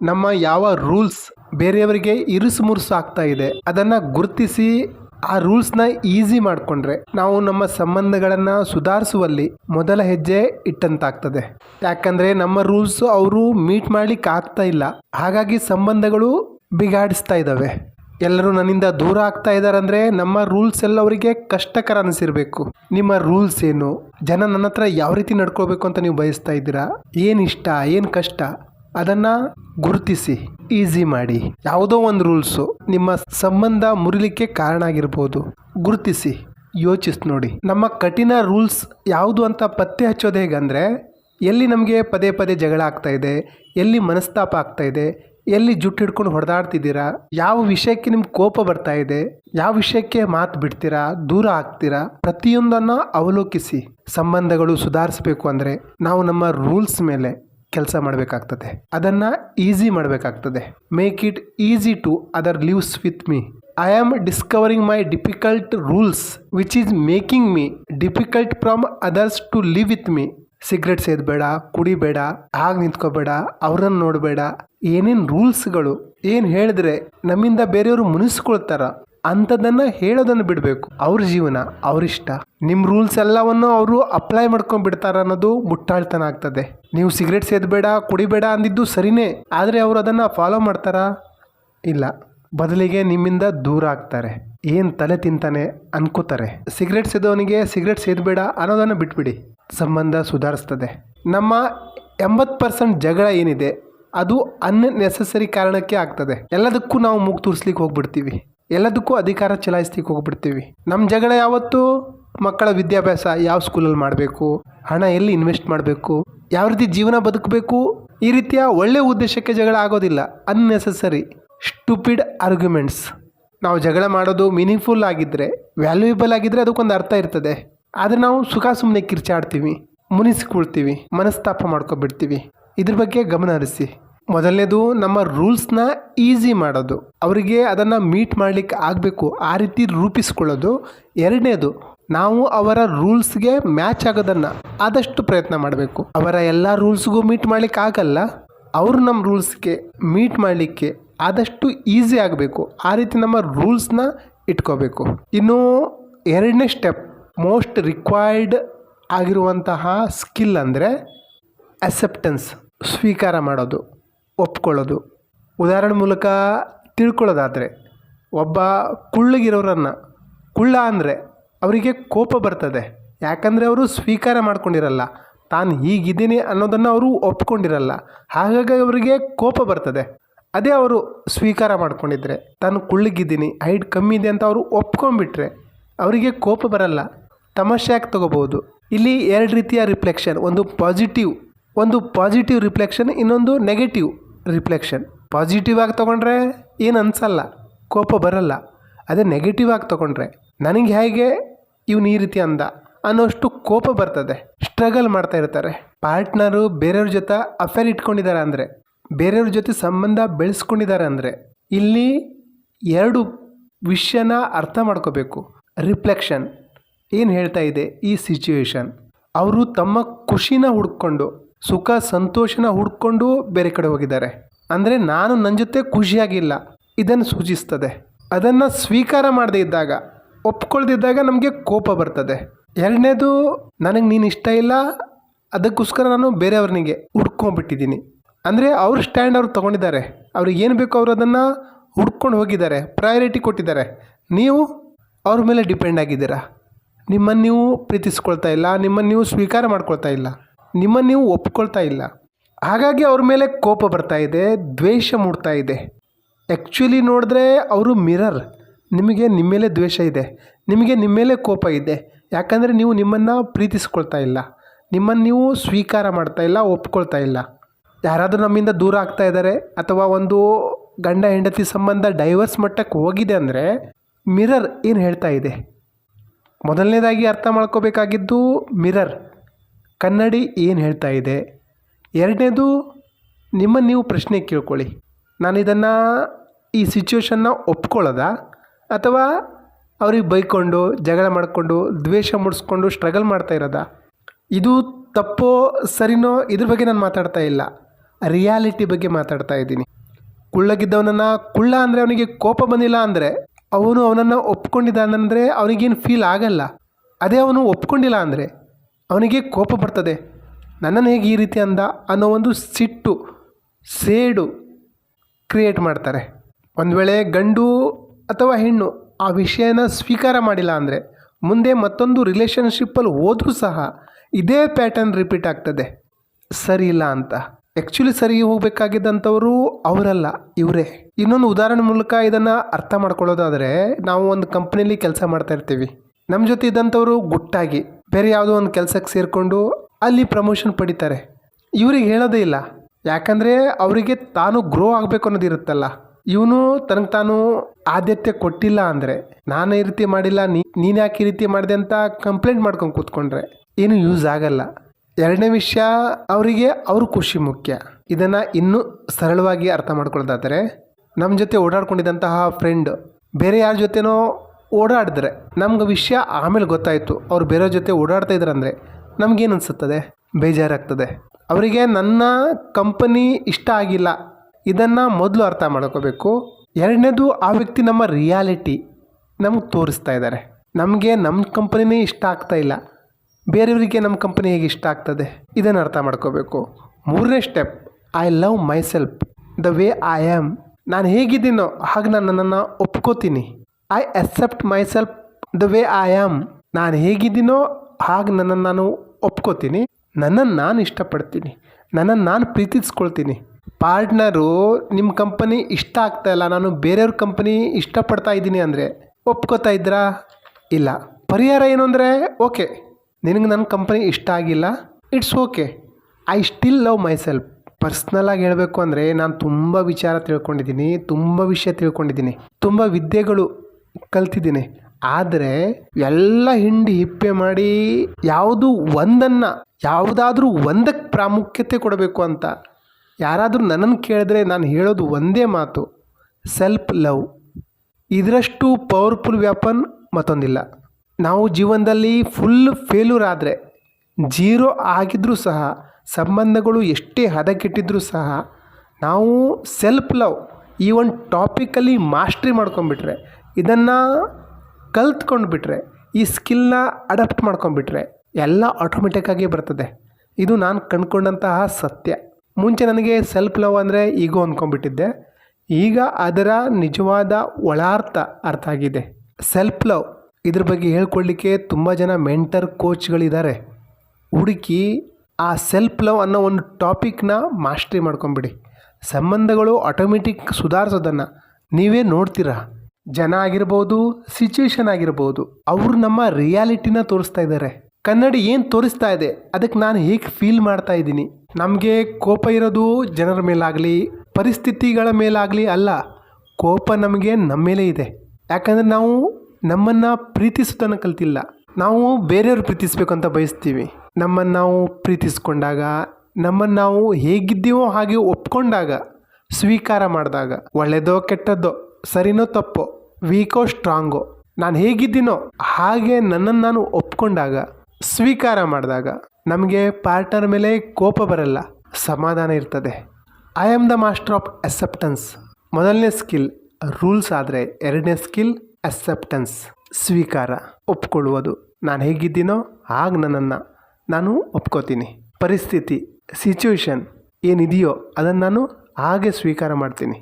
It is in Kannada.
ನಮ್ಮ ಯಾವ ರೂಲ್ಸ್ ಬೇರೆಯವರಿಗೆ ಇರುಸು ಮುರುಸು ಆಗ್ತಾ ಇದೆ ಅದನ್ನು ಗುರುತಿಸಿ ಆ ರೂಲ್ಸ್ನ ಈಸಿ ಮಾಡಿಕೊಂಡ್ರೆ ನಾವು ನಮ್ಮ ಸಂಬಂಧಗಳನ್ನು ಸುಧಾರಿಸುವಲ್ಲಿ ಮೊದಲ ಹೆಜ್ಜೆ ಇಟ್ಟಂತಾಗ್ತದೆ. ಯಾಕಂದರೆ ನಮ್ಮ ರೂಲ್ಸ್ ಅವರು ಮೀಟ್ ಮಾಡ್ಲಿಕ್ಕೆ ಆಗ್ತಾ ಇಲ್ಲ ಹಾಗಾಗಿ ಸಂಬಂಧಗಳು ಬಿಗಾಡಿಸ್ತಾ ಇದ್ದಾವೆ ಎಲ್ಲರೂ ನನ್ನಿಂದ ದೂರ ಆಗ್ತಾ ಇದ್ದಾರೆ ಅಂದ್ರೆ ನಮ್ಮ ರೂಲ್ಸ್ ಎಲ್ಲ ಅವರಿಗೆ ಕಷ್ಟಕರ ಅನಿಸಿರಬೇಕು. ನಿಮ್ಮ ರೂಲ್ಸ್ ಏನು? ಜನ ನನ್ನ ಹತ್ರ ಯಾವ ರೀತಿ ನಡ್ಕೋಬೇಕು ಅಂತ ನೀವು ಬಯಸ್ತಾ ಇದ್ದೀರಾ ಏನು ಇಷ್ಟ ಏನು ಕಷ್ಟ? ಅದನ್ನ ಗುರುತಿಸಿ ಈಸಿ ಮಾಡಿ. ಯಾವುದೋ ಒಂದು ರೂಲ್ಸು ನಿಮ್ಮ ಸಂಬಂಧ ಮುರಿಲಿಕ್ಕೆ ಕಾರಣ ಆಗಿರ್ಬೋದು. ಗುರುತಿಸಿ, ಯೋಚಿಸಿ ನೋಡಿ. ನಮ್ಮ ಕಠಿಣ ರೂಲ್ಸ್ ಯಾವುದು ಅಂತ ಪತ್ತೆ ಹಚ್ಚೋದು ಹೇಗಂದರೆ ಎಲ್ಲಿ ನಮಗೆ ಪದೇ ಪದೇ ಜಗಳ ಆಗ್ತಾ ಇದೆ, ಎಲ್ಲಿ ಮನಸ್ತಾಪ ಆಗ್ತಾ ಇದೆ, ಎಲ್ಲಿ ಜುಟ್ಟು ಹಿಡ್ಕೊಂಡು ಹೊಡೆದಾಡ್ತಿದ್ದೀರಾ, ಯಾವ ವಿಷಯಕ್ಕೆ ನಿಮ್ಗೆ ಕೋಪ ಬರ್ತಾ ಇದೆ, ಯಾವ ವಿಷಯಕ್ಕೆ ಮಾತು ಬಿಡ್ತೀರಾ, ದೂರ ಆಗ್ತೀರಾ, ಪ್ರತಿಯೊಂದನ್ನು ಅವಲೋಕಿಸಿ. ಸಂಬಂಧಗಳು ಸುಧಾರಿಸಬೇಕು ಅಂದರೆ ನಾವು ನಮ್ಮ ರೂಲ್ಸ್ ಮೇಲೆ ಕೆಲಸ ಮಾಡಬೇಕಾಗ್ತದೆ. ಅದನ್ನ ಈಸಿ ಮಾಡಬೇಕಾಗ್ತದೆ. Make it easy to other lives with me I am discovering my difficult rules which is making me difficult from others to live with me cigarette ಸೇದಬೇಡ, ಕುಡಿಬೇಡ ಆಗ ನಿಂತ್ಕೋಬೇಡ, ಅವ್ರನ್ನ ನೋಡಬೇಡ. ಏನೇನು ರೂಲ್ಸ್ಗಳು ಏನು ಹೇಳಿದ್ರೆ ನಮ್ಮಿಂದ ಬೇರೆಯವರು ಮುನಿಸ್ಕೊಳ್ತಾರ? ಅಂಥದ್ದನ್ನ ಹೇಳೋದನ್ನು ಬಿಡಬೇಕು. ಅವ್ರ ಜೀವನ ಅವರಿಷ್ಟ ನಿಮ್ಮ ರೂಲ್ಸ್ ಎಲ್ಲವನ್ನು ಅವರು ಅಪ್ಲೈ ಮಾಡ್ಕೊಂಡು ಬಿಡ್ತಾರ ಅನ್ನೋದು ಮುಟ್ಟಾಳ್ತನ ಆಗ್ತದೆ. ನೀವು ಸಿಗರೇಟ್ ಸೇದಬೇಡ, ಕುಡಿಬೇಡ ಅಂದಿದ್ದು ಸರಿನೇ. ಆದರೆ ಅವರು ಅದನ್ನು ಫಾಲೋ ಮಾಡ್ತಾರಾ? ಇಲ್ಲ. ಬದಲಿಗೆ ನಿಮ್ಮಿಂದ ದೂರ ಆಗ್ತಾರೆ. ಏನು ತಲೆ ತಿಂತಾನೆ ಅನ್ಕೋತಾರೆ. ಸಿಗರೇಟ್ ಸೇದೋನಿಗೆ ಸಿಗರೇಟ್ ಸೇದಬೇಡ ಅನ್ನೋದನ್ನು ಬಿಟ್ಬಿಡಿ. ಸಂಬಂಧ ಸುಧಾರಿಸ್ತದೆ. ನಮ್ಮ ಎಂಬತ್ತು ಪರ್ಸೆಂಟ್ ಜಗಳ ಏನಿದೆ, ಅದು ಅನ್ನೆಸೆಸರಿ ಕಾರಣಕ್ಕೆ ಆಗ್ತದೆ. ಎಲ್ಲದಕ್ಕೂ ನಾವು ಮೂಗು ತೂರಿಸ್ಲಿಕ್ಕೆ ಹೋಗ್ಬಿಡ್ತೀವಿ. ಎಲ್ಲದಕ್ಕೂ ಅಧಿಕಾರ ಚಲಾಯಿಸ್ಲಿಕ್ಕೆ ಹೋಗ್ಬಿಡ್ತೀವಿ. ನಮ್ಮ ಜಗಳ ಯಾವತ್ತು ಮಕ್ಕಳ ವಿದ್ಯಾಭ್ಯಾಸ ಯಾವ ಸ್ಕೂಲಲ್ಲಿ ಮಾಡಬೇಕು, ಹಣ ಎಲ್ಲಿ ಇನ್ವೆಸ್ಟ್ ಮಾಡಬೇಕು, ಯಾವ ರೀತಿ ಜೀವನ ಬದುಕಬೇಕು, ಈ ರೀತಿಯ ಒಳ್ಳೆಯ ಉದ್ದೇಶಕ್ಕೆ ಜಗಳ ಆಗೋದಿಲ್ಲ. ಅನ್ನೆಸೆಸರಿ ಸ್ಟುಪಿಡ್ ಆರ್ಗ್ಯುಮೆಂಟ್ಸ್ ನಾವು ಜಗಳ ಮಾಡೋದು ಮೀನಿಂಗ್ಫುಲ್ ಆಗಿದ್ದರೆ ವ್ಯಾಲ್ಯೂಯಬಲ್ ಆಗಿದ್ದರೆ ಅದಕ್ಕೊಂದು ಅರ್ಥ ಇರ್ತದೆ. ಆದರೆ ನಾವು ಸುಖ ಸುಮ್ಮನೆ ಕಿರ್ಚಾಡ್ತೀವಿ, ಮುನಿಸ್ಕೊಳ್ತೀವಿ, ಮನಸ್ತಾಪ ಮಾಡ್ಕೊಬಿಡ್ತೀವಿ. ಇದ್ರ ಬಗ್ಗೆ ಗಮನ ಹರಿಸಿ. ಮೊದಲನೇದು ನಮ್ಮ ರೂಲ್ಸ್ನ ಈಸಿ ಮಾಡೋದು. ಅವರಿಗೆ ಅದನ್ನು ಮೀಟ್ ಮಾಡಲಿಕ್ಕೆ ಆಗಬೇಕು, ಆ ರೀತಿ ರೂಪಿಸ್ಕೊಳ್ಳೋದು. ಎರಡನೇದು, ನಾವು ಅವರ ರೂಲ್ಸ್ಗೆ ಮ್ಯಾಚ್ ಆಗೋದನ್ನು ಆದಷ್ಟು ಪ್ರಯತ್ನ ಮಾಡಬೇಕು. ಅವರ ಎಲ್ಲ ರೂಲ್ಸ್ಗೂ ಮೀಟ್ ಮಾಡ್ಲಿಕ್ಕೆ ಆಗಲ್ಲ, ಅವರು ನಮ್ಮ ರೂಲ್ಸ್ಗೆ ಮೀಟ್ ಮಾಡಲಿಕ್ಕೆ ಆದಷ್ಟು ಈಸಿ ಆಗಬೇಕು. ಆ ರೀತಿ ನಮ್ಮ ರೂಲ್ಸ್ನ ಇಟ್ಕೋಬೇಕು. ಇನ್ನು ಎರಡನೇ ಸ್ಟೆಪ್, ಮೋಸ್ಟ್ ರಿಕ್ವೈರ್ಡ್ ಆಗಿರುವಂತಹ ಸ್ಕಿಲ್ ಅಂದರೆ ಅಸೆಪ್ಟೆನ್ಸ್ ಸ್ವೀಕಾರ ಮಾಡೋದು. ಒಪ್ಕೊಳ್ಳೋದು. ಉದಾಹರಣೆ ಮೂಲಕ ತಿಳ್ಕೊಳ್ಳೋದಾದರೆ, ಒಬ್ಬ ಕುಳ್ಳಗಿರೋರನ್ನು, ಕುಳ್ಳ ಅಂದರೆ ಅವರಿಗೆ ಕೋಪ ಬರ್ತದೆ. ಯಾಕಂದರೆ ಅವರು ಸ್ವೀಕಾರ ಮಾಡ್ಕೊಂಡಿರಲ್ಲ. ತಾನು ಹೀಗಿದ್ದೀನಿ ಅನ್ನೋದನ್ನು ಅವರು ಒಪ್ಕೊಂಡಿರಲ್ಲ. ಹಾಗಾಗಿ ಅವರಿಗೆ ಕೋಪ ಬರ್ತದೆ. ಅದೇ ಅವರು ಸ್ವೀಕಾರ ಮಾಡ್ಕೊಂಡಿದ್ರೆ, ತಾನು ಕುಳ್ಳಗಿದ್ದೀನಿ, ಹೈಟ್ ಕಮ್ಮಿ ಇದೆ ಅಂತ ಅವರು ಒಪ್ಕೊಂಡ್ಬಿಟ್ರೆ ಅವರಿಗೆ ಕೋಪ ಬರಲ್ಲ. ತಮಾಷೆಯಾಗಿ ತಗೋಬೋದು ಇಲ್ಲಿ ಎರಡು ರೀತಿಯ ರಿಫ್ಲೆಕ್ಷನ್, ಒಂದು ಪಾಸಿಟಿವ್ ಒಂದು ಪಾಸಿಟಿವ್ ರಿಫ್ಲೆಕ್ಷನ್, ಇನ್ನೊಂದು ನೆಗೆಟಿವ್. ರಿಫ್ಲೆಕ್ಷನ್ ಪಾಸಿಟಿವ್ ಆಗಿ ತೊಗೊಂಡ್ರೆ ಏನು ಅನಿಸಲ್ಲ, ಕೋಪ ಬರಲ್ಲ, ಅದೇ ನೆಗೆಟಿವ್ ಆಗಿ ತೊಗೊಂಡ್ರೆ ನನಗೆ ಹೇಗೆ ಇವನು ಈ ರೀತಿ ಅಂದ ಅನ್ನೋಷ್ಟು ಕೋಪ ಬರ್ತದೆ. ಸ್ಟ್ರಗಲ್ ಮಾಡ್ತಾ ಇರ್ತಾರೆ. ಪಾರ್ಟ್ನರು ಬೇರೆಯವ್ರ ಜೊತೆ ಅಫೇರ್ ಇಟ್ಕೊಂಡಿದ್ದಾರೆ ಅಂದರೆ, ಬೇರೆಯವ್ರ ಜೊತೆ ಸಂಬಂಧ ಬೆಳೆಸ್ಕೊಂಡಿದ್ದಾರೆ ಅಂದರೆ, ಇಲ್ಲಿ ಎರಡು ವಿಷಯನ ಅರ್ಥ ಮಾಡ್ಕೋಬೇಕು. ರಿಫ್ಲೆಕ್ಷನ್ ಏನು ಹೇಳ್ತಾ ಇದೆ ಈ ಸಿಚುವೇಶನ್ ಅವರು ತಮ್ಮ ಖುಷಿನ ಹುಡ್ಕೊಂಡು ಸುಖ ಸಂತೋಷನ ಹುಡ್ಕೊಂಡು ಬೇರೆ ಕಡೆ ಹೋಗಿದ್ದಾರೆ. ಅಂದರೆ ನಾನು ನನ್ನ ಜೊತೆ ಖುಷಿಯಾಗಿಲ್ಲ. ಇದನ್ನು ಸೂಚಿಸ್ತದೆ. ಅದನ್ನು ಸ್ವೀಕಾರ ಮಾಡದೇ ಇದ್ದಾಗ ಒಪ್ಕೊಳ್ದಿದ್ದಾಗ ನಮಗೆ ಕೋಪ ಬರ್ತದೆ. ಎರಡನೇದು, ನನಗೆ ನೀನು ಇಷ್ಟ ಇಲ್ಲ. ಅದಕ್ಕೋಸ್ಕರ ನಾನು ಬೇರೆಯವ್ರನಿಗೆ ಹುಡ್ಕೊಂಡ್ಬಿಟ್ಟಿದ್ದೀನಿ. ಅಂದರೆ ಅವ್ರ ಸ್ಟ್ಯಾಂಡ್ ಅವ್ರು ತೊಗೊಂಡಿದ್ದಾರೆ. ಅವ್ರಿಗೆ ಏನು ಬೇಕೋ ಅವರು ಅದನ್ನು ಹುಡ್ಕೊಂಡು ಹೋಗಿದ್ದಾರೆ. ಪ್ರಯಾರಿಟಿ ಕೊಟ್ಟಿದ್ದಾರೆ. ನೀವು ಅವ್ರ ಮೇಲೆ ಡಿಪೆಂಡ್ ಆಗಿದ್ದೀರಾ. ನಿಮ್ಮನ್ನು ನೀವು ಪ್ರೀತಿಸ್ಕೊಳ್ತಾ ಇಲ್ಲ. ನಿಮ್ಮನ್ನು ನೀವು ಸ್ವೀಕಾರ ಮಾಡ್ಕೊಳ್ತಾ ಇಲ್ಲ. ನಿಮ್ಮನ್ನು ನೀವು ಒಪ್ಕೊಳ್ತಾ ಇಲ್ಲ. ಹಾಗಾಗಿ ಅವ್ರ ಮೇಲೆ ಕೋಪ ಬರ್ತಾ ಇದೆ, ದ್ವೇಷ ಮೂಡ್ತಾ ಇದೆ. ಆ್ಯಕ್ಚುಲಿ ನೋಡಿದ್ರೆ ಅವರು ಮಿರರ್ ನಿಮಗೆ ನಿಮ್ಮ ಮೇಲೆ ದ್ವೇಷ ಇದೆ. ನಿಮಗೆ ನಿಮ್ಮ ಮೇಲೆ ಕೋಪ ಇದೆ. ಯಾಕಂದರೆ ನೀವು ನಿಮ್ಮನ್ನು ಪ್ರೀತಿಸ್ಕೊಳ್ತಾ ಇಲ್ಲ. ನಿಮ್ಮನ್ನು ನೀವು ಸ್ವೀಕಾರ ಮಾಡ್ತಾ ಇಲ್ಲ, ಒಪ್ಕೊಳ್ತಾ ಇಲ್ಲ. ಯಾರಾದರೂ ನಮ್ಮಿಂದ ದೂರ ಆಗ್ತಾ ಇದ್ದಾರೆ ಅಥವಾ ಒಂದು ಗಂಡ, ಹೆಂಡತಿ ಸಂಬಂಧ ಡೈವರ್ಸ್ ಮಟ್ಟಕ್ಕೆ ಹೋಗಿದೆ ಅಂದರೆ ಮಿರರ್ ಏನು ಹೇಳ್ತಾ ಇದೆ? ಮೊದಲನೇದಾಗಿ ಅರ್ಥ ಮಾಡ್ಕೋಬೇಕಾಗಿದ್ದು ಮಿರರ್ ಕನ್ನಡಿ ಏನು ಹೇಳ್ತಾ ಇದೆ? ಎರಡನೇದು, ನಿಮ್ಮ ನೀವು ಪ್ರಶ್ನೆ ಕೇಳ್ಕೊಳ್ಳಿ. ನಾನು ಇದನ್ನು ಈ ಸಿಚುವೇಶನ್ನ ಒಪ್ಕೊಳ್ಳೋದ? ಅಥವಾ ಅವ್ರಿಗೆ ಬೈಕೊಂಡು, ಜಗಳ ಮಾಡಿಕೊಂಡು, ದ್ವೇಷ ಮುಡಿಸ್ಕೊಂಡು ಸ್ಟ್ರಗಲ್ ಮಾಡ್ತಾ ಇರೋದಾ? ಇದು ತಪ್ಪೋ, ಸರಿನೋ, ಇದ್ರ ಬಗ್ಗೆ ನಾನು ಮಾತಾಡ್ತಾ ಇಲ್ಲ. ರಿಯಾಲಿಟಿ ಬಗ್ಗೆ ಮಾತಾಡ್ತಾ ಇದ್ದೀನಿ. ಕುಳ್ಳಗಿದ್ದವನನ್ನು ಕುಳ್ಳ ಅಂದರೆ ಅವನಿಗೆ ಕೋಪ ಬಂದಿಲ್ಲ ಅಂದರೆ, ಅವನು ಅವನನ್ನು ಒಪ್ಕೊಂಡಿದ್ದಾನಂದರೆ ಅವನಿಗೇನು ಫೀಲ್ ಆಗಲ್ಲ. ಅದೇ ಅವನು ಒಪ್ಕೊಂಡಿಲ್ಲ ಅಂದರೆ ಅವನಿಗೆ ಕೋಪ ಬರ್ತದೆ. ನನ್ನನ್ನು ಹೇಗೆ ಈ ರೀತಿ ಅಂದ ಅನ್ನೋ ಒಂದು ಸಿಟ್ಟು, ಸೇಡು ಕ್ರಿಯೇಟ್ ಮಾಡ್ತಾರೆ. ಒಂದು ವೇಳೆ ಗಂಡು ಅಥವಾ ಹೆಣ್ಣು ಆ ವಿಷಯನ ಸ್ವೀಕಾರ ಮಾಡಿಲ್ಲ ಅಂದರೆ, ಮುಂದೆ ಮತ್ತೊಂದು ರಿಲೇಷನ್ಶಿಪ್ಪಲ್ಲಿ ಹೋದರೂ ಸಹ ಇದೇ ಪ್ಯಾಟರ್ನ್ ರಿಪೀಟ್ ಆಗ್ತದೆ. ಸರಿ ಇಲ್ಲ ಅಂತ. ಆ್ಯಕ್ಚುಲಿ ಸರಿ ಹೋಗಬೇಕಾಗಿದ್ದಂಥವರು ಅವರಲ್ಲ, ಇವರೇ. ಇನ್ನೊಂದು ಉದಾಹರಣೆ ಮೂಲಕ ಇದನ್ನು ಅರ್ಥ ಮಾಡ್ಕೊಳ್ಳೋದಾದರೆ, ನಾವು ಒಂದು ಕಂಪ್ನಿಲಿ ಕೆಲಸ ಮಾಡ್ತಾ ಇರ್ತೀವಿ. ನಮ್ಮ ಜೊತೆ ಇದ್ದಂಥವರು ಗುಟ್ಟಾಗಿ ಬೇರೆ ಯಾವುದೋ ಒಂದು ಕೆಲಸಕ್ಕೆ ಸೇರಿಕೊಂಡು ಅಲ್ಲಿ ಪ್ರಮೋಷನ್ ಪಡಿತಾರೆ. ಇವ್ರಿಗೆ ಹೇಳೋದೇ ಇಲ್ಲ. ಯಾಕಂದರೆ ಅವರಿಗೆ ತಾನು ಗ್ರೋ ಆಗಬೇಕು ಅನ್ನೋದು ಇರುತ್ತಲ್ಲ. ಇವನು ತನಗೆ ತಾನು ಆದ್ಯತೆ ಕೊಟ್ಟಿಲ್ಲ ಅಂದರೆ, ನಾನು ಈ ರೀತಿ ಮಾಡಿಲ್ಲ ನೀನು ಯಾಕೆ ಈ ರೀತಿ ಮಾಡಿದೆ ಅಂತ ಕಂಪ್ಲೇಂಟ್ ಮಾಡ್ಕೊಂಡು ಕೂತ್ಕೊಂಡ್ರೆ ಏನು ಯೂಸ್ ಆಗಲ್ಲ. ಎರಡನೇ ವಿಷಯ, ಅವರಿಗೆ ಅವ್ರ ಖುಷಿ ಮುಖ್ಯ. ಇದನ್ನು ಇನ್ನೂ ಸರಳವಾಗಿ ಅರ್ಥ ಮಾಡ್ಕೊಳ್ಳೋದಾದರೆ ನಮ್ಮ ಜೊತೆ ಓಡಾಡ್ಕೊಂಡಿದ್ದಂತಹ ಫ್ರೆಂಡ್ ಬೇರೆ ಯಾರ ಜೊತೆನೋ ಓಡಾಡಿದ್ರೆ ನಮ್ಗೆ ವಿಷಯ ಆಮೇಲೆ ಗೊತ್ತಾಯಿತು. ಅವ್ರು ಬೇರೆಯವ್ರ ಜೊತೆ ಓಡಾಡ್ತಾ ಇದ್ದಾರೆ ಅಂದರೆ ನಮಗೇನು ಅನಿಸುತ್ತದೆ ಬೇಜಾರಾಗ್ತದೆ. ಅವರಿಗೆ ನನ್ನ ಕಂಪನಿ ಇಷ್ಟ ಆಗಿಲ್ಲ. ಇದನ್ನು ಮೊದಲು ಅರ್ಥ ಮಾಡ್ಕೋಬೇಕು. ಎರಡನೇದು, ಆ ವ್ಯಕ್ತಿ ನಮ್ಮ ರಿಯಾಲಿಟಿ ನಮಗೆ ತೋರಿಸ್ತಾ ಇದ್ದಾರೆ. ನಮಗೆ ನಮ್ಮ ಕಂಪನಿನೇ ಇಷ್ಟ ಆಗ್ತಾ ಇಲ್ಲ. ಬೇರೆಯವರಿಗೆ ನಮ್ಮ ಕಂಪನಿ ಹೇಗೆ ಇಷ್ಟ ಆಗ್ತದೆ? ಇದನ್ನು ಅರ್ಥ ಮಾಡ್ಕೋಬೇಕು. ಮೂರನೇ step I love myself the way I am ನಾನು ಹೇಗಿದ್ದೀನೋ ಹಾಗೆ ನಾನು ನನ್ನನ್ನು ಒಪ್ಕೋತೀನಿ. I accept myself the way I am ನಾನು ಹೇಗಿದ್ದೀನೋ ಹಾಗೆ ನನ್ನನ್ನು ನಾನು ಒಪ್ಕೋತೀನಿ. ನನ್ನನ್ನು ನಾನು ಇಷ್ಟಪಡ್ತೀನಿ. ನನ್ನನ್ನು ನಾನು ಪ್ರೀತಿಸ್ಕೊಳ್ತೀನಿ. ಪಾರ್ಟ್ನರು ನಿಮ್ಮ ಕಂಪನಿ ಇಷ್ಟ ಆಗ್ತಾ ಇಲ್ಲ. ನಾನು ಬೇರೆಯವ್ರ ಕಂಪನಿ ಇಷ್ಟಪಡ್ತಾ ಇದ್ದೀನಿ ಅಂದರೆ ಒಪ್ಕೋತಾ ಇದ್ದೀರಾ? ಇಲ್ಲ. ಪರಿಹಾರ ಏನು ಅಂದರೆ ಓಕೆ. ನಿನಗೆ ನನ್ನ ಕಂಪನಿ ಇಷ್ಟ ಆಗಿಲ್ಲ? It's okay I still love myself ಹೇಳಬೇಕು ಅಂದರೆ ನಾನು ತುಂಬ ವಿಚಾರ ತಿಳ್ಕೊಂಡಿದ್ದೀನಿ. ತುಂಬ ವಿಷಯ ತಿಳ್ಕೊಂಡಿದ್ದೀನಿ. ತುಂಬ ವಿದ್ಯೆಗಳು ಕಲ್ತಿದ್ದೀನಿ. ಆದರೆ ಎಲ್ಲ ಹಿಂಡಿ ಹಿಪ್ಪೆ ಮಾಡಿ ಯಾವುದು ಒಂದನ್ನು, ಯಾವುದಾದ್ರೂ ಒಂದಕ್ಕೆ ಪ್ರಾಮುಖ್ಯತೆ ಕೊಡಬೇಕು ಅಂತ. ಯಾರಾದರೂ ನನ್ನನ್ನು ಕೇಳಿದ್ರೆ ನಾನು ಹೇಳೋದು ಒಂದೇ ಮಾತು ಸೆಲ್ಫ್ ಲವ್ ಇದರಷ್ಟು ಪವರ್ಫುಲ್ ವ್ಯಾಪನ್ ಮತ್ತೊಂದಿಲ್ಲ. ನಾವು ಜೀವನದಲ್ಲಿ ಫುಲ್ ಫೇಲ್ಯೂರ್ ಆದರೆ ಜೀರೋ ಆಗಿದ್ರೂ ಸಹ, ಸಂಬಂಧಗಳು ಎಷ್ಟೇ ಹದಗೆಟ್ಟಿದ್ರೂ ಸಹ, ನಾವು ಸೆಲ್ಫ್ ಲವ್ ಈ ಒಂದು ಟಾಪಿಕಲ್ಲಿ ಮಾಸ್ಟ್ರಿ ಮಾಡ್ಕೊಂಬಿಟ್ರೆ ಇದನ್ನು ಕಲ್ತ್ಕೊಂಡು ಬಿಟ್ಟರೆ ಈ ಸ್ಕಿಲ್ನ ಅಡಾಪ್ಟ್ ಮಾಡ್ಕೊಂಡ್ಬಿಟ್ರೆ ಎಲ್ಲ ಆಟೋಮೆಟಿಕ್ಕಾಗಿ ಬರ್ತದೆ. ಇದು ನಾನು ಕಂಡುಕೊಂಡಂತಹ ಸತ್ಯ. ಮುಂಚೆ ನನಗೆ ಸೆಲ್ಫ್ ಲವ್ ಅಂದರೆ ಈಗೋ ಅಂದ್ಕೊಂಡ್ಬಿಟ್ಟಿದ್ದೆ ಈಗ ಅದರ ನಿಜವಾದ ಒಳಾರ್ಥ ಅರ್ಥ ಆಗಿದೆ. ಸೆಲ್ಫ್ ಲವ್ ಇದ್ರ ಬಗ್ಗೆ ಹೇಳ್ಕೊಳ್ಳಿಕ್ಕೆ ತುಂಬ ಜನ ಮೆಂಟರ್ ಕೋಚ್ಗಳಿದ್ದಾರೆ ಹುಡುಕಿ ಆ ಸೆಲ್ಫ್ ಲವ್ ಅನ್ನೋ ಒಂದು ಟಾಪಿಕ್ನ ಮಾಸ್ಟ್ರಿ ಮಾಡ್ಕೊಂಬಿಡಿ. ಸಂಬಂಧಗಳು ಆಟೋಮೆಟಿಕ್ ಸುಧಾರಿಸೋದನ್ನು ನೀವೇ ನೋಡ್ತೀರಾ? ಜನ ಆಗಿರ್ಬೋದು ಸಿಚುವೇಶನ್ ಆಗಿರ್ಬೋದು, ಅವರು ನಮ್ಮ ರಿಯಾಲಿಟಿನ ತೋರಿಸ್ತಾ ಇದ್ದಾರೆ ಕನ್ನಡಿ ಏನು ತೋರಿಸ್ತಾ ಇದೆ ಅದಕ್ಕೆ ನಾನು ಹೇಗೆ ಫೀಲ್ ಮಾಡ್ತಾ ಇದ್ದೀನಿ. ನಮಗೆ ಕೋಪ ಇರೋದು ಜನರ ಮೇಲಾಗಲಿ, ಪರಿಸ್ಥಿತಿಗಳ ಮೇಲಾಗಲಿ ಅಲ್ಲ, ಕೋಪ ನಮಗೆ ನಮ್ಮ ಮೇಲೆ ಇದೆ. ಯಾಕಂದರೆ ನಾವು ನಮ್ಮನ್ನು ಪ್ರೀತಿಸೋದನ್ನು ಕಲ್ತಿಲ್ಲ. ನಾವು ಬೇರೆಯವ್ರು ಪ್ರೀತಿಸ್ಬೇಕು ಅಂತ ಬಯಸ್ತೀವಿ. ನಮ್ಮನ್ನು ನಾವು ಪ್ರೀತಿಸ್ಕೊಂಡಾಗ, ನಮ್ಮನ್ನು ನಾವು ಹೇಗಿದ್ದೀವೋ ಹಾಗೆ ಒಪ್ಕೊಂಡಾಗ, ಸ್ವೀಕಾರ ಮಾಡಿದಾಗ ಒಳ್ಳೆಯದೋ ಕೆಟ್ಟದ್ದೋ, ಸರಿನೋ ತಪ್ಪೋ ವೀಕೋ ಸ್ಟ್ರಾಂಗೋ. ನಾನು ಹೇಗಿದ್ದೀನೋ ಹಾಗೆ ನನ್ನನ್ನು ನಾನು ಒಪ್ಕೊಂಡಾಗ, ಸ್ವೀಕಾರ ಮಾಡಿದಾಗ ನಮಗೆ ಪಾರ್ಟ್ನರ್ ಮೇಲೆ ಕೋಪ ಬರಲ್ಲ, ಸಮಾಧಾನ ಇರ್ತದೆ. I am the master of acceptance ಮೊದಲನೇ ಸ್ಕಿಲ್, ರೂಲ್ಸ್ ಆದರೆ ಎರಡನೇ ಸ್ಕಿಲ್ ಅಕ್ಸೆಪ್ಟೆನ್ಸ್ ಸ್ವೀಕಾರ. ಒಪ್ಕೊಳ್ಳುವುದು. ನಾನು ಹೇಗಿದ್ದೀನೋ ಆಗ ನನ್ನನ್ನು ನಾನು ಒಪ್ಕೋತೀನಿ. ಪರಿಸ್ಥಿತಿ ಸಿಚುವೇಶನ್ ಏನಿದೆಯೋ ಅದನ್ನು ನಾನು ಹಾಗೆ ಸ್ವೀಕಾರ ಮಾಡ್ತೀನಿ.